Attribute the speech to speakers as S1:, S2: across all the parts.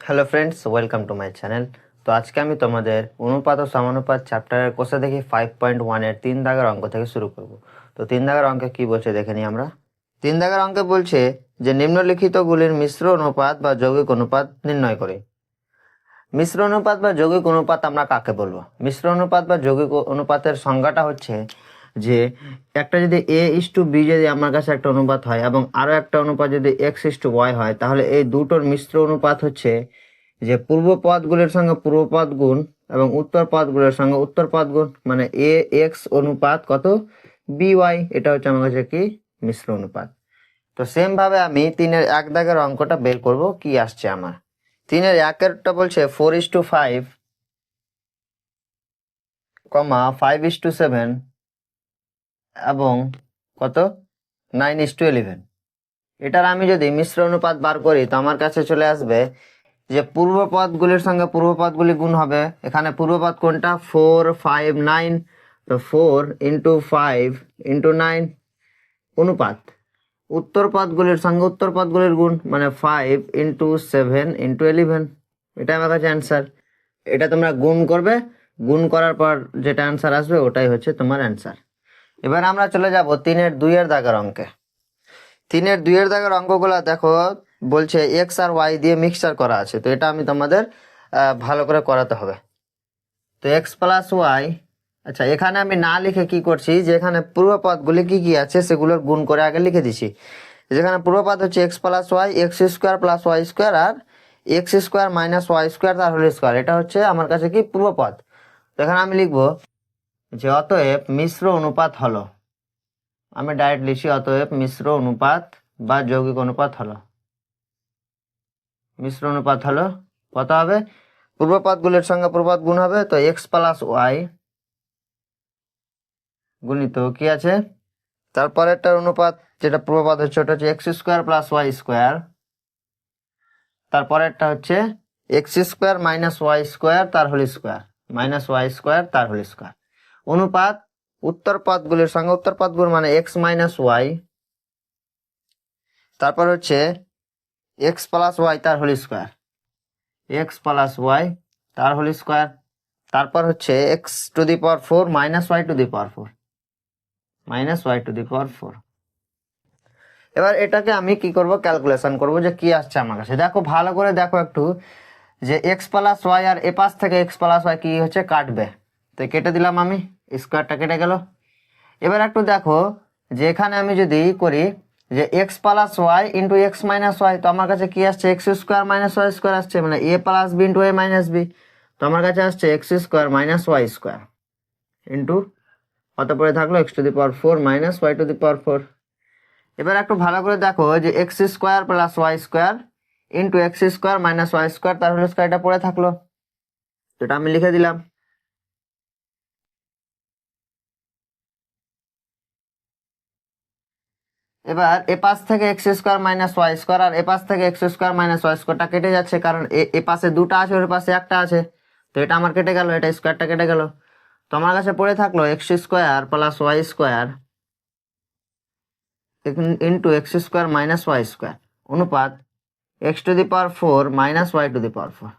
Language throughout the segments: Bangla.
S1: Hello friends welcome to my channel তো আজকে আমি তোমাদের অনুপাত ও সমানুপাত চ্যাপ্টারের কোষে দেখি ফাইভ পয়েন্ট ওয়ানের তিন দাগের অঙ্ক থেকে শুরু করব। তো তিন দাগের অঙ্কে কি বলছে দেখে নিই আমরা। তিন দাগের অঙ্কে বলছে যে নিম্নলিখিতগুলির মিশ্র অনুপাত বা যৌগিক অনুপাত নির্ণয় করে। মিশ্র অনুপাত বা যৌগিক অনুপাত আমরা কাকে বলব? মিশ্র অনুপাত বা যৌগিক অনুপাতের সংজ্ঞাটা হচ্ছে যে একটা যদি এ ইস টু বি যদি আমার কাছে একটা অনুপাত হয় এবং আরও একটা অনুপাত যদি এক্স ইস টু ওয়াই হয়, তাহলে এই দুটোর মিশ্র অনুপাত হচ্ছে যে পূর্ব পদগুলির সঙ্গে পূর্ব পদ গুণ এবং উত্তর পদগুলির সঙ্গে উত্তর পদ গুণ মানে এ এক্স অনুপাত কত? বি ওয়াই এটা হচ্ছে আমার কাছে কি? মিশ্র অনুপাত। তো সেম ভাবে আমি তিনের এক দাগের অঙ্কটা বের করব, কি আসছে আমার? তিনের একেরটা বলছে four is to five comma five is to seven এবং কত? নাইন ইস টু ইলেভেন এটার আমি যদি মিশ্র অনুপাত বার করি, তো আমার কাছে চলে আসবে যে পূর্ব পদগুলির সঙ্গে পূর্ব পদগুলি গুণ হবে। এখানে পূর্বপদ কোনটা? ফোর ফাইভ নাইন তো four into five into nine অনুপাত। উত্তর পদগুলির সঙ্গে উত্তর পদগুলির গুণ মানে five into seven into eleven এটা আমার কাছে অ্যান্সার এটা তোমরা গুণ করবে। গুণ করার পর যেটা অ্যান্সার আসবে, ওটাই হচ্ছে তোমার অ্যান্সার এবার আমরা চলে যাব তিনের দুইয়ের দাগের অঙ্কে। তিনের দুইয়ের দাগের অঙ্কগুলো দেখো, বলছে এক্স আর ওয়াই দিয়ে মিক্সচার করা আছে, তো এটা আমি তোমাদের ভালো করে করাতে হবে। তো এক্স প্লাস ওয়াই আচ্ছা এখানে আমি না লিখে কি করছি, যে এখানে পূর্বপদগুলি কি কি আছে সেগুলোর গুণ করে আগে লিখে দিছি। যেখানে পূর্বপদ হচ্ছে x plus y x square plus y square আর x square minus y square তার হোল স্কোয়ার এটা হচ্ছে আমার কাছে কি পূর্বপদ? তো এখানে আমি লিখব যে অতএব মিশ্র অনুপাত হলো। আমি ডাইরেক্ট লিখি অতএব মিশ্র অনুপাত বা যৌগিক অনুপাত হলো। মিশ্র অনুপাত হলো কত হবে? পূর্বপদগুলির সঙ্গে পূর্বপদ গুণ হবে, তো এক্স প্লাস ওয়াই গুণিত কি আছে? তারপরেরটার অনুপাত যেটা পূর্বপদ হচ্ছে, ওটা হচ্ছে x square plus y square তারপরেরটা হচ্ছে x square minus y square তার whole square minus y square তার হোল স্কোয়ার অনুপাত উত্তর পদগুলির সঙ্গে উত্তর পদগুলো মানে এক্স মাইনাস ওয়াই তারপর হচ্ছে এক্স প্লাস ওয়াই তার whole square x plus y তার হোল স্কোয়ার তারপর হচ্ছে x to the power four minus y to the power four minus y to the power four এবার এটাকে আমি কি করব? ক্যালকুলেশন করব যে কি আসছে আমার কাছে। দেখো, ভালো করে দেখো একটু যে এক্স প্লাস ওয়াই আর এ পাশ থেকে এক্স প্লাস ওয়াই কি হচ্ছে? কাটবে। তো কেটে দিলাম আমি। স্কোয়ারটা কেটে গেল। এবার একটু দেখো যে এখানে আমি যদি করি যে x plus y into x minus y তো আমার কাছে কি আসছে? X square minus y square আসছে মানে a plus b into a minus b তো আমার কাছে আসছে x square minus y square into কত পরে থাকল x to the power four minus y to the power four এবার একটু ভালো করে দেখো যে x square plus y square into x square minus y square তার হোল স্কোয়ার এটা পড়ে থাকল। এটা আমি লিখে দিলাম। এবার এ পাশ থেকে x square minus y square, আর এ পাশ থেকে এক্স স্কোয়ার মাইনাস ওয়াই স্কোয়ারটা কেটে যাচ্ছে, কারণ এ- পাশে দুটো আছে, ওর পাশে একটা আছে। তো এটা আমার কেটে গেল, এটা স্কোয়ারটা কেটে গেল। তো আমার কাছে পড়ে থাকল x square plus y square into x square minus y square. অনুপাত x to the power four minus y to the power four.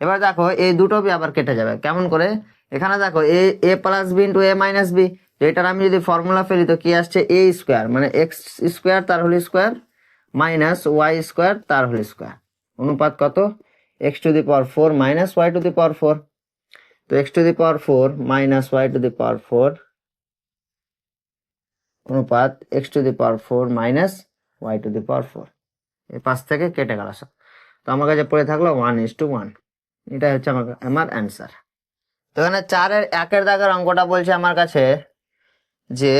S1: এবার দেখো, এই দুটো বি আবার কেটে যাবে, কেমন করে? এখানে দেখো, a a plus b into a minus b. এটার আমি যদি ফর্মুলা ফেলি তো কি আসছে? এ স্কোয়ার মানে এক্স স্কোয়ার তার whole square minus y square তার হোল স্কোয়ার অনুপাত কত? X to the power four minus y to the power four তো x to the power four minus y to the power four অনুপাত x to the power four minus y to the power four এই পাশ থেকে কেটে গেল সব। তো আমার কাছে পড়ে থাকল ওয়ান ইস টু ওয়ান এটাই হচ্ছে আমার আমার অ্যান্সার তো এখানে চারের একের দাগের অঙ্কটা বলছে আমার কাছে। যে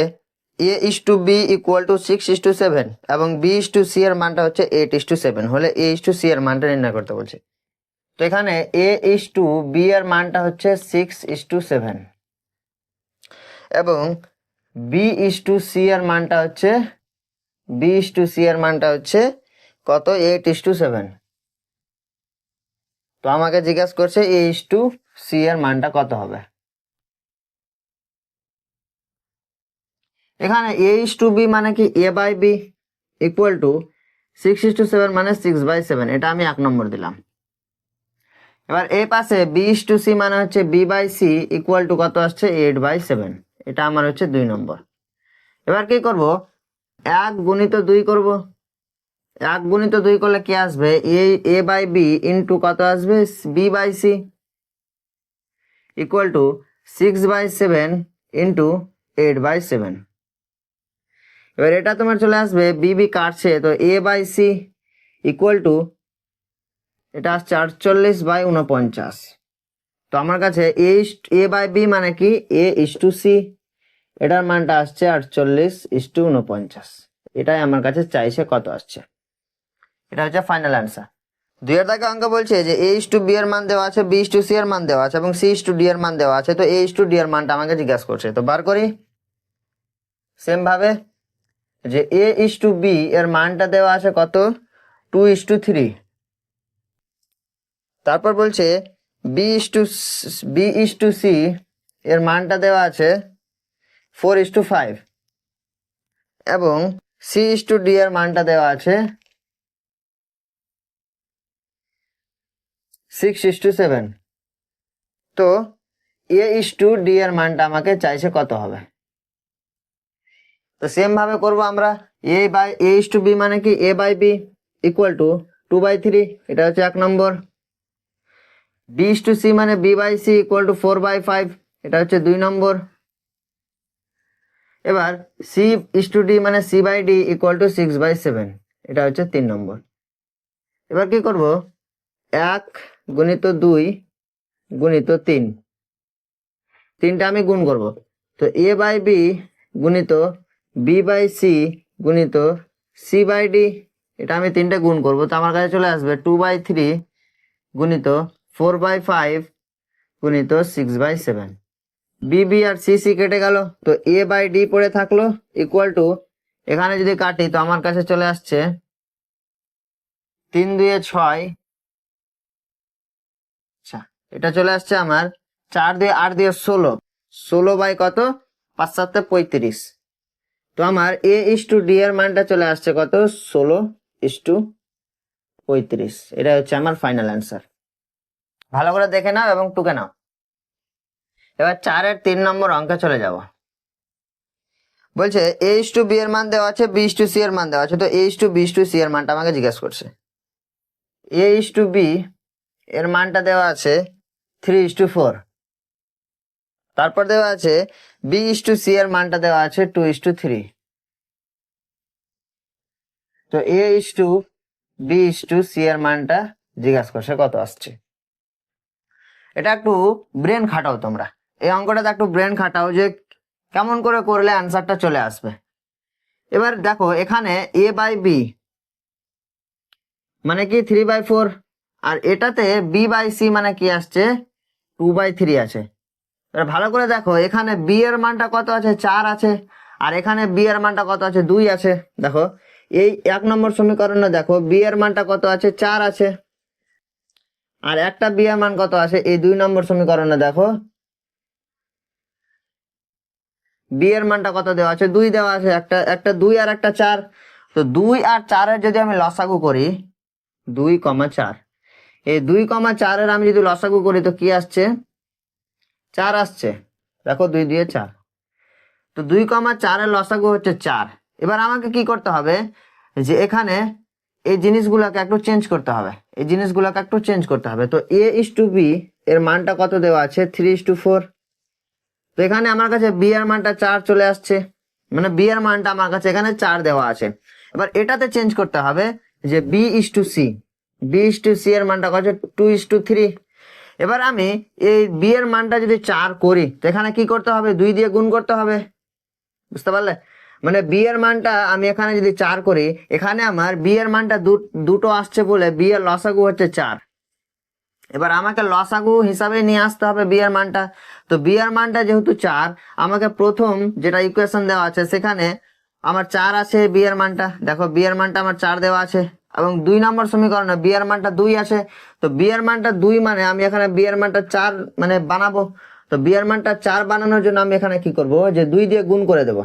S1: a is to b equal to six is to seven এবং বি ইস টু সি এর মানটা হচ্ছে এইট ইস টু সেভেন হলে এ ইস টু সি এর মানটা নির্ণয় করতে বলছে তো এখানে এ ইস টু বি এর মানটা হচ্ছে সিক্স ইস টু সেভেন এবং বি ইস টু সি এর মানটা হচ্ছে বি ইস টু সি এর মানটা হচ্ছে কত এইট ইস টু সেভেন তো আমাকে জিজ্ঞাসা করছে এ ইস টু সি এর মানটা কত হবে এখানে এ ইস টু বি মানে কি a by b equal to six is to seven মানে সিক্স বাই সেভেন এটা আমি এক নম্বর দিলাম। এবার এ পাশে বি ইস টু সি মানে হচ্ছে b by c equal to কত আসছে? এইট বাই সেভেন এটা আমার হচ্ছে দুই নম্বর। এবার কি করব? এক গুণিত দুই করব। এক গুণিত দুই করলে কি আসবে? A a by b into কত আসবে? B by c equal to six by seven into eight by seven এবার এটা তোমার চলে আসবে বিবি কাটছে, তো a by c equal to এটা আসছে আটচল্লিশ বাই উনপঞ্চাশ তো আমার কাছে এ এ বাই বি মানে কি? এ ইস টু সি এটার মানটা আসছে আটচল্লিশ ইস টু উনপঞ্চাশ এটাই আমার কাছে চাইছে কত আসছে? এটা হচ্ছে ফাইনাল অ্যান্সার দুইয়ের দাগে অঙ্ক বলছে যে এ ইস টু বি এর মান দেওয়া আছে বি ইস টু সি এর মান দেওয়া আছে এবং সি ইস টু ডি এর মান দেওয়া আছে, তো এ ইস টু ডি এর মানটা আমাকে জিজ্ঞাসা করছে। তো বার করি। সেম ভাবে যে এ ইস টু বি এর মানটা দেওয়া আছে কত? টু ইস টু থ্রি তারপর বলছে b is to b is to c এর মানটা দেওয়া আছে ফোর ইস টু ফাইভ এবং সি ইস টু ডি এর মানটা দেওয়া আছে সিক্স ইস টু সেভেন তো এ ইস টু ডি এর মানটা আমাকে চাইছে কত হবে? তো সেম ভাবে করব আমরা a by a is to b মানে কি a by b equal to two by three এটা হচ্ছে এক নম্বর। বি ইস টু সি মানে b by c equal to four by five এটা হচ্ছে দুই নম্বর। এবার সি ইস টু ডি মানে c by d equal to six by seven এটা হচ্ছে তিন নম্বর। এবার কি করব? এক গুণিত দুই গুণিত তিন, তিনটা আমি গুণ করব। তো এ বাই বি গুণিত বি বাই সি গুণিত সি বাই ডি এটা আমি তিনটে গুণ করব। তো আমার কাছে চলে আসবে টু বাই থ্রি গুণিত ফোর বাই ফাইভ গুণিত six by seven b b R C C কেটে গেল। তো এ বাই ডি পড়ে থাকল ইকুয়াল টু এখানে যদি কাটি, তো আমার কাছে চলে আসছে তিন দুয়ে ছয়। আচ্ছা এটা চলে আসছে আমার চার দিয়ে আট দিয়ে ষোলো। ষোলো বাই কত? পাঁচ সাতে পঁয়ত্রিশ। তো আমার এ ইস টু ডি এর মানটা চলে আসছে কত? ষোলো ইস টু পঁয়ত্রিশ। এটা হচ্ছে আমার ফাইনাল অ্যান্সার ভালো করে দেখে নাও এবং টুকে নাও। এবার চারের তিন নম্বর অঙ্কে চলে যাব। বলছে এ ইস টু বি এর মান দেওয়া আছে, বি ইস টু সি এর মান দেওয়া আছে। তো a is to b is to c এর মানটা আমাকে জিজ্ঞেস করছে। এ ইস টু বি এর মানটা দেওয়া আছে, থ্রি ইস টু ফোর। তারপর দেওয়া আছে বি ইস টু সি এর মানটা দেওয়া আছে টু ইস টু থ্রি তো a is to b is to c এর মানটা জিজ্ঞাসা করছে কত আসছে। এটা একটু ব্রেন খাটাও তোমরা। এই অঙ্কটাতে একটু ব্রেন খাটাও যে কেমন করে করলে অ্যান্সারটা চলে আসবে। এবার দেখো এখানে এ বাই বি মানে কি থ্রি বাই ফোর আর এটাতে বি বাই সি মানে কি আসছে? টু বাই থ্রি আছে। ভালো করে দেখো, এখানে বি এর মানটা কত আছে? চার আছে। আর এখানে বি এর মানটা কত আছে? দুই আছে। দেখো, এই এক নম্বর সমীকরণে দেখো বি এর মানটা কত আছে? চার আছে। আর একটা বি এর মান কত আছে? এই দুই নম্বর সমীকরণে দেখো বি এর মানটা কত দেওয়া আছে? দুই দেওয়া আছে। একটা একটা দুই আর একটা চার। তো দুই আর চারের যদি আমি লসাগু করি, দুই কমা চার। এই দুই কমা চারের আমি যদি লসাগু করি, তো কি আসছে? চার আসছে। দেখো দুই দিয়ে চার। তো দুই কমা চারের লসাগু হচ্ছে চার। এবার আমাকে কি করতে হবে? যে এখানে এই জিনিসগুলোকে একটু চেঞ্জ করতে হবে। এই জিনিসগুলোকে একটু চেঞ্জ করতে হবে। তো এ ইস টু বি এর মানটা কত দেওয়া আছে? থ্রি ইস টু ফোর তো এখানে আমার কাছে বি এর মানটা চার চলে আসছে। মানে বি এর মানটা আমার কাছে এখানে চার দেওয়া আছে। এবার এটাতে চেঞ্জ করতে হবে যে b is to c b is to c এর মানটা কত? টু ইস টু থ্রি এবার আমি এই বি এর মানটা যদি চার করি, তো এখানে কি করতে হবে? দুই দিয়ে গুণ করতে হবে। বুঝতে পারলে? মানে বি এর মানটা আমি এখানে যদি চার করি, এখানে আমার বি এর মানটা দুটো আসছে বলে বি এর লসাগু হচ্ছে চার। এবার আমাকে লসাগু হিসাবে নিয়ে আসতে হবে বি এর মানটা। তো বি এর মানটা যেহেতু চার, আমাকে প্রথম যেটা ইকুয়েশন দেওয়া আছে, সেখানে আমার চার আছে বি এর মানটা। দেখো বি এর মানটা আমার চার দেওয়া আছে। এবং দুই নম্বর সমীকরণে বি এর মানটা দুই আছে তো বি এর মানটা দুই মানে আমি এখানে বি এর মানটা চার মানে বানাবো, তো বি এর মানটা চার বানানোর জন্য আমি এখানে কি করব? যে দুই দিয়ে গুণ করে দেবো।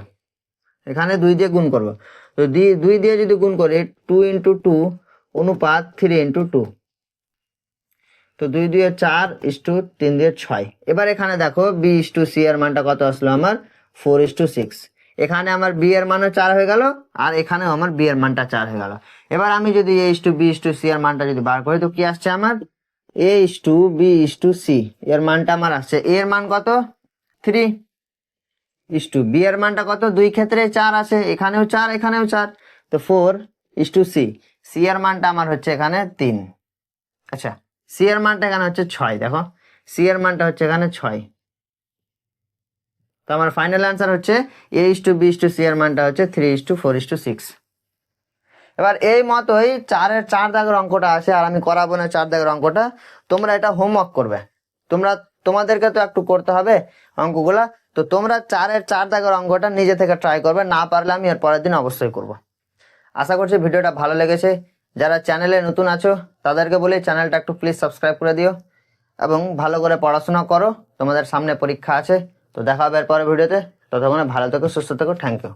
S1: এখানে দুই দিয়ে গুণ করব। তো দুই দিয়ে যদি গুণ করি টু ইন্টু টু অনুপাত থ্রি ইন্টু টু তো দুই দুয়ে চার ইস টু তিন দিয়ে ছয়। এবার এখানে দেখো বি ইস টু সি এর মানটা কত আসলো আমার? ফোর ইস টু সিক্স এখানে আমার বি এর মানও চার হয়ে গেল, আর এখানেও আমার বি এর মানটা চার হয়ে গেল। এবার আমি যদি a is to b is to c এর মানটা যদি বার করি, তো কি আসছে আমার? A is to b is to c এর মানটা আমার আসছে। এর মান কত? থ্রি ইস টু বি এর মানটা কত? দুই ক্ষেত্রে চার আছে, এখানেও চার এখানেও চার। তো four is to c c এর মানটা আমার হচ্ছে এখানে তিন। আচ্ছা সি এর মানটা এখানে হচ্ছে ছয়, দেখো। সি এর মানটা হচ্ছে এখানে ছয়। তো আমার ফাইনাল অ্যান্সার হচ্ছে a is to b to c এর মানটা হচ্ছে three is to four is to six এবার এই মতোই চারের চার দাগের অঙ্কটা আছে আর আমি করাবো না চার দাগের অঙ্কটা। তোমরা এটা হোমওয়ার্ক করবে। তোমরা, তোমাদেরকে তো একটু করতে হবে অঙ্কগুলা। তো তোমরা চারের চার দাগের অঙ্কটা নিজে থেকে ট্রাই করবে, না পারলে আমি এর পরের দিন অবশ্যই করব। আশা করছি ভিডিওটা ভালো লেগেছে। যারা চ্যানেলে নতুন আছো, তাদেরকে বলি চ্যানেলটা একটু প্লিজ সাবস্ক্রাইব করে দিও এবং ভালো করে পড়াশোনা করো। তোমাদের সামনে পরীক্ষা আছে। তো দেখা হবে এর পরের ভিডিওতে। ততক্ষণে ভালো থেকো সুস্থ থেকো থ্যাংক ইউ